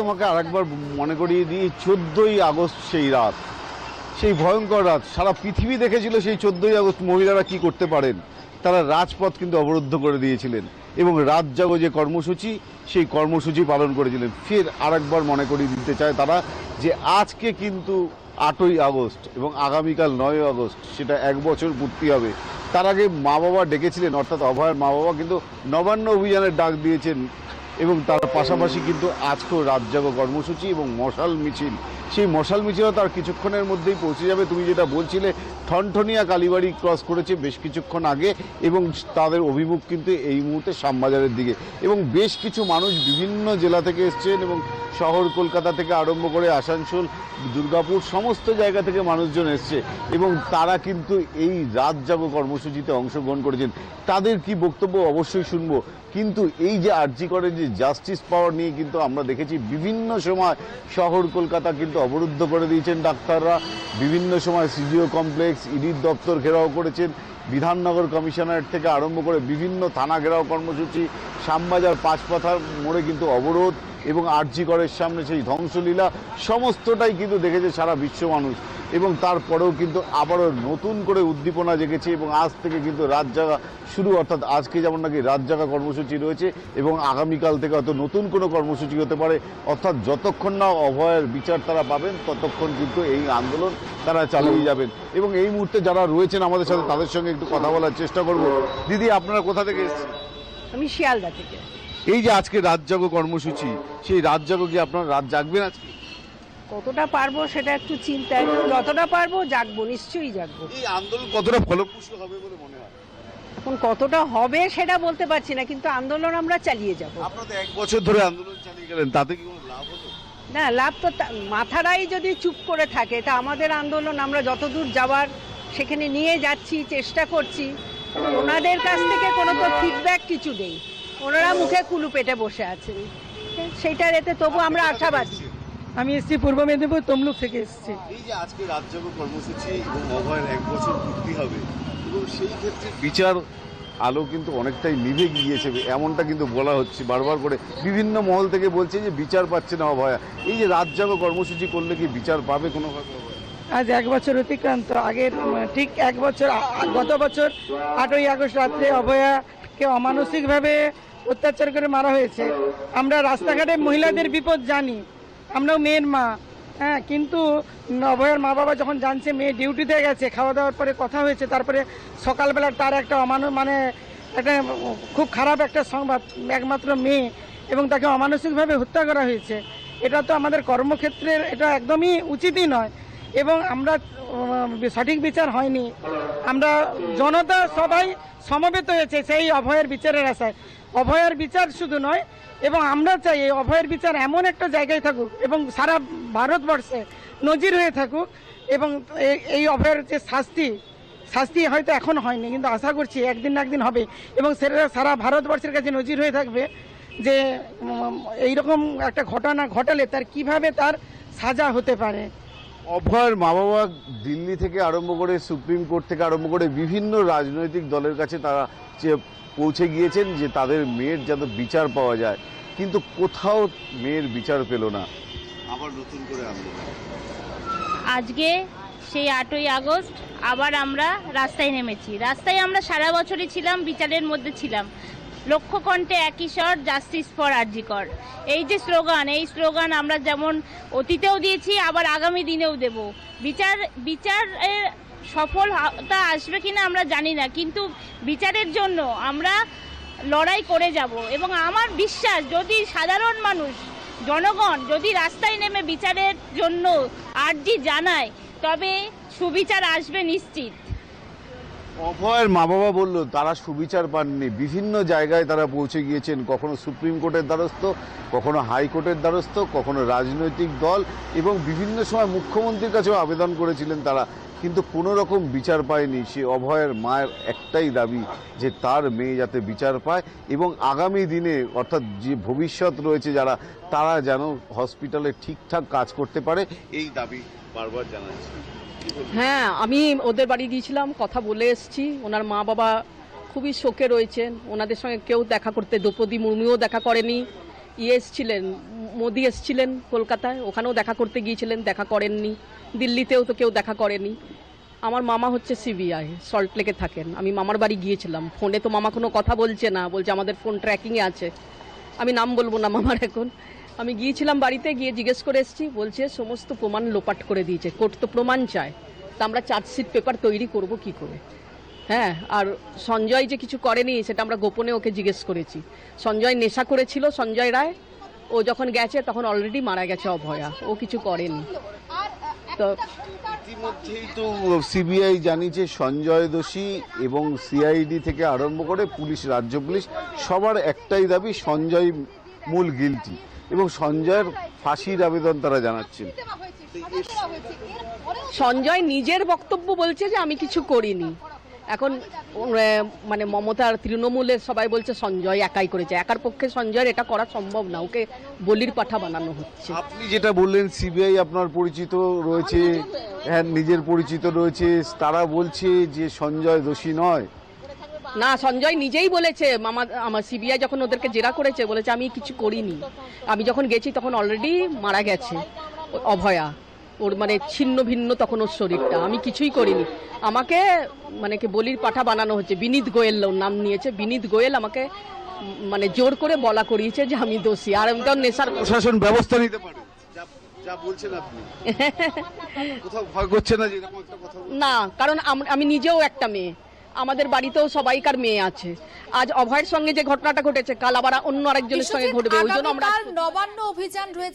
তোমাকে আরেকবার মনে করিয়ে দিই, চোদ্দই আগস্ট সেই রাত, সেই ভয়ঙ্কর রাত। সারা পৃথিবী দেখেছিল সেই চোদ্দই আগস্ট মহিলারা কি করতে পারেন। তারা রাজপথ কিন্তু অবরুদ্ধ করে দিয়েছিলেন এবং রাত জাগো যে কর্মসূচি, সেই কর্মসূচি পালন করেছিলেন। ফের আরেকবার মনে করিয়ে দিতে চায় তারা যে আজকে কিন্তু আটই আগস্ট এবং আগামীকাল নয় আগস্ট, সেটা এক বছর পূর্তি হবে। তার আগে মা বাবা ডেকেছিলেন, অর্থাৎ অভয়ের মা বাবা কিন্তু নবান্ন অভিযানের ডাক দিয়েছেন। এবং তার পাশাপাশি কিন্তু আজকেও রাত জাগো কর্মসূচি এবং মশাল মিছিল। সেই মশাল মিছিলও তার কিছুক্ষণের মধ্যেই পৌঁছে যাবে। তুমি যেটা বলছিলে, ঠনঠনিয়া কালীবাড়ি ক্রস করেছে বেশ কিছুক্ষণ আগে এবং তাদের অভিমুখ কিন্তু এই মুহূর্তে শ্যামবাজারের দিকে। এবং বেশ কিছু মানুষ বিভিন্ন জেলা থেকে এসছেন এবং শহর কলকাতা থেকে আরম্ভ করে আসানসোল, দুর্গাপুর, সমস্ত জায়গা থেকে মানুষজন এসছে এবং তারা কিন্তু এই রাত জাগো কর্মসূচিতে অংশগ্রহণ করেছেন। তাদের কি বক্তব্য অবশ্যই শুনব। কিন্তু এই যে আর্জি করে যে জাস্টিস পাওয়ার নিয়ে কিন্তু আমরা দেখেছি বিভিন্ন সময় শহর কলকাতা কিন্তু অবরুদ্ধ করে দিয়েছেন ডাক্তাররা। বিভিন্ন সময় সিজিও কমপ্লেক্স ইডির দপ্তর ঘেরাও করেছেন। বিধাননগর কমিশনারেট থেকে আরম্ভ করে বিভিন্ন থানা ঘেরাও কর্মসূচি, শ্যামবাজার পাঁচপাথার মোড়ে কিন্তু অবরোধ এবং আরজি করের সামনে সেই ধ্বংসলীলা, সমস্তটাই কিন্তু দেখেছে সারা বিশ্ব মানুষ। এবং তারপরেও কিন্তু আবারও নতুন করে উদ্দীপনা জেগেছে এবং আজ থেকে কিন্তু রাত জাগা শুরু, অর্থাৎ আজকে যেমন নাকি রাত জাগা কর্মসূচি রয়েছে এবং আগামীকাল থেকে হয়তো নতুন কোনো কর্মসূচি হতে পারে, অর্থাৎ যতক্ষণ না অভয়ের বিচার তারা পাবেন, ততক্ষণ কিন্তু এই আন্দোলন তারা চালিয়ে যাবেন। এবং এই মুহূর্তে যারা রয়েছেন আমাদের সাথে, তাদের সঙ্গে একটু কথা বলার চেষ্টা করব। দিদি আপনারা কোথা থেকে এসেছেন? আমি শিয়ালদা থেকে। এই যে আজকে রাত জাগো কর্মসূচি সেই রাত জাগো কি আপনারা রাত জাগবেন আজকে? কতটা পারব সেটা একটু চিন্তায় যতটা পারব জাগবো নিশ্চয়ই জাগবো। এই আন্দোলন কতটা ফলপ্রসূ হবে বলে মনে হয়? এখন কতটা হবে সেটা বলতে পারছি না কিন্তু আন্দোলন আমরা চালিয়ে যাব। আপনারা তো এক বছর ধরে আন্দোলন চালিয়ে গেলেন তাতে কি কোনো লাভ হলো? না লাভ তো তা- মাথারাই যদি চুপ করে থাকে তা আমাদের আন্দোলন আমরা যতদূর যাওয়ার সেখানে নিয়ে যাচ্ছি চেষ্টা করছি। ওনাদের কাছ থেকে কোনো তো ফিডব্যাক কিছু নেই। ওনারা মুখে কুলু পেটে বসে আছেন। সেইটার এতে তবু আমরা আশাবাদী। আমি এসেছি পূর্ব মেদিনীপুর তমলুক থেকে এসেছি। এই যে আজকে রাজ্য কর্মসূচি এবং অভয়ের এক বছর পূর্তি হবে এবং সেই ক্ষেত্রে বিচার আলো কিন্তু অনেকটাই নিভে গিয়েছে এমনটা কিন্তু বলা হচ্ছে। বারবার করে বিভিন্ন মহল থেকে বলছে যে বিচার পাচ্ছে না অভয়া। এই যে রাত জাগো কর্মসূচি করলে কি বিচার পাবে কোনোভাবে অভয়া? আজ এক বছর অতিক্রান্ত। আগের ঠিক এক বছর গত বছর আটই আগস্ট রাত্রে অভয়াকে অমানসিকভাবে অত্যাচার করে মারা হয়েছে। আমরা রাস্তাঘাটে মহিলাদের বিপদ জানি, আমরাও মেয়ের মা হ্যাঁ কিন্তু অভয়ের মা বাবা যখন জানছে মেয়ে ডিউটিতে গেছে, খাওয়া দাওয়ার পরে কথা হয়েছে, তারপরে সকালবেলা তার একটা অমানু মানে একটা খুব খারাপ একটা সংবাদ, একমাত্র মেয়ে, এবং তাকে অমানসিকভাবে হত্যা করা হয়েছে। এটা তো আমাদের কর্মক্ষেত্রের, এটা একদমই উচিতই নয়। এবং আমরা সঠিক বিচার হয়নি। আমরা জনতা সবাই সমবেত হয়েছে সেই অভয়ের বিচারের আশায়। অভয়ের বিচার শুধু নয়, এবং আমরা চাই এই অভয়ের বিচার এমন একটা জায়গায় থাকুক এবং সারা ভারতবর্ষে নজির হয়ে থাকুক এবং এই- অভয়ের যে শাস্তি শাস্তি হয়তো এখন হয়নি, কিন্তু আশা করছি একদিন না একদিন হবে। এবং সেটা সারা ভারতবর্ষের কাছে নজির হয়ে থাকবে যে এইরকম একটা ঘটনা ঘটালে তার কীভাবে তার সাজা হতে পারে। অভয়ের মা বাবা দিল্লি থেকে আরম্ভ করে সুপ্রিম কোর্ট থেকে আরম্ভ করে বিভিন্ন রাজনৈতিক দলের কাছে তারা যে পৌঁছে গিয়েছেন যে তাদের মেয়ের যাতে বিচার পাওয়া যায়। কিন্তু কোথাও মেয়ের বিচার পেল না। আবার নতুন করে আজকে সেই আটই আগস্ট আবার আমরা রাস্তায় নেমেছি। রাস্তায় আমরা সারা বছরই ছিলাম বিচারের মধ্যে ছিলাম। লক্ষ্য কণ্ঠে একই স্বর জাস্টিস ফর আরজিকর এই যে স্লোগান, এই স্লোগান আমরা যেমন অতীতেও দিয়েছি, আবার আগামী দিনেও দেব। বিচার বিচারের সফলতা আসবে কিনা আমরা জানি না, কিন্তু বিচারের জন্য আমরা লড়াই করে যাব। এবং আমার বিশ্বাস, যদি সাধারণ মানুষ, জনগণ যদি রাস্তায় নেমে বিচারের জন্য আর্জি জানায়, তবে সুবিচার আসবে নিশ্চিত। অভয়ের মা বাবা বলল, তারা সুবিচার পাননি। বিভিন্ন জায়গায় তারা পৌঁছে গিয়েছেন। কখনো সুপ্রিম কোর্টের দ্বারস্থ, কখনো হাইকোর্টের দ্বারস্থ, কখনো রাজনৈতিক দল এবং বিভিন্ন সময় মুখ্যমন্ত্রীর কাছেও আবেদন করেছিলেন তারা। কিন্তু কোনো রকম বিচার পায়নি। সে অভয়ের মায়ের একটাই দাবি যে তার মেয়ে যাতে বিচার পায় এবং আগামী দিনে, অর্থাৎ যে ভবিষ্যৎ রয়েছে যারা, তারা যেন হসপিটালে ঠিকঠাক কাজ করতে পারে, এই দাবি বারবার জানাচ্ছে। হ্যাঁ আমি ওদের বাড়ি গিয়েছিলাম, কথা বলে এসেছি। ওনার মা বাবা খুবই শোকে রয়েছেন। ওনাদের সঙ্গে কেউ দেখা করতে, দ্রৌপদী মুর্মুও দেখা করেনি। ইয়ে এসছিলেন, মোদি এসছিলেন কলকাতায়, ওখানেও দেখা করতে গিয়েছিলেন, দেখা করেননি। দিল্লিতেও তো কেউ দেখা করেনি। আমার মামা হচ্ছে সিবিআই, সল্ট লেকে থাকেন। আমি মামার বাড়ি গিয়েছিলাম। ফোনে তো মামা কোনো কথা বলছে না, বলছে আমাদের ফোন ট্র্যাকিংয়ে আছে। আমি নাম বলব না মামার এখন। আমি গিয়েছিলাম বাড়িতে, গিয়ে জিজ্ঞেস করে এসেছি, বলছে সমস্ত প্রমাণ লোপাট করে দিয়েছে, কোর্ট তো প্রমাণ চায়। তা আমরা চার্জশিট পেপার তৈরি করব কি করে? হ্যাঁ আর সঞ্জয় যে কিছু করেনি, সেটা আমরা গোপনে ওকে জিজ্ঞেস করেছি। সঞ্জয় নেশা করেছিল সঞ্জয় রায়। ও যখন গেছে, তখন অলরেডি মারা গেছে অভয়া। ও কিছু করেনি। তো ইতিমধ্যেই তো সিবিআই জানিয়েছে সঞ্জয় দোষী এবং সিআইডি থেকে আরম্ভ করে পুলিশ, রাজ্য পুলিশ, সবার একটাই দাবি, সঞ্জয় মূল গিলটি এবং সঞ্জয়ের ফাঁসির আবেদন তারা জানাচ্ছেন। সঞ্জয় নিজের বক্তব্য বলছে যে আমি কিছু করিনি। এখন মানে মমতার তৃণমূলের সবাই বলছে সঞ্জয় একাই করেছে। একার পক্ষে সঞ্জয়ের এটা করা সম্ভব না। ওকে বলির পাঠা বানানো হচ্ছে। আপনি যেটা বললেন সিবিআই আপনার পরিচিত রয়েছে হ্যাঁ নিজের পরিচিত রয়েছে। তারা বলছে যে সঞ্জয় দোষী নয়। না সঞ্জয় নিজেই বলেছে মামা আমার সিবিআই যখন ওদেরকে জেরা করেছে বলেছে আমি কিছু করিনি। আমি যখন গেছি তখন অলরেডি মারা গেছে অভয়া। ওর মানে ছিন্ন ভিন্ন তখন ওর শরীরটা। আমি কিছুই করিনি। আমাকে মানে কি বলির পাঠা বানানো হচ্ছে বিনীত গোয়েল ওর নাম নিয়েছে বিনীত গোয়েল আমাকে মানে জোর করে বলা করিয়েছে যে আমি দোষী। আর আমি তো নেশার প্রশাসন ব্যবস্থা নিতে পারে। যা- যা বলছেন আপনি। কোথাও ভয় করছে না যে এরকম একটা কথা না কারণ আমি নিজেও একটা মেয়ে। আমাদের বাড়িতেও সবাইকার মেয়ে আছে। আজ অভয়ের সঙ্গে যে ঘটনাটা ঘটেছে কাল আবার অন্য আরেকজনের সঙ্গে ঘটবে ওই জন্য আমরা নবান্ন অভিযান রয়েছে।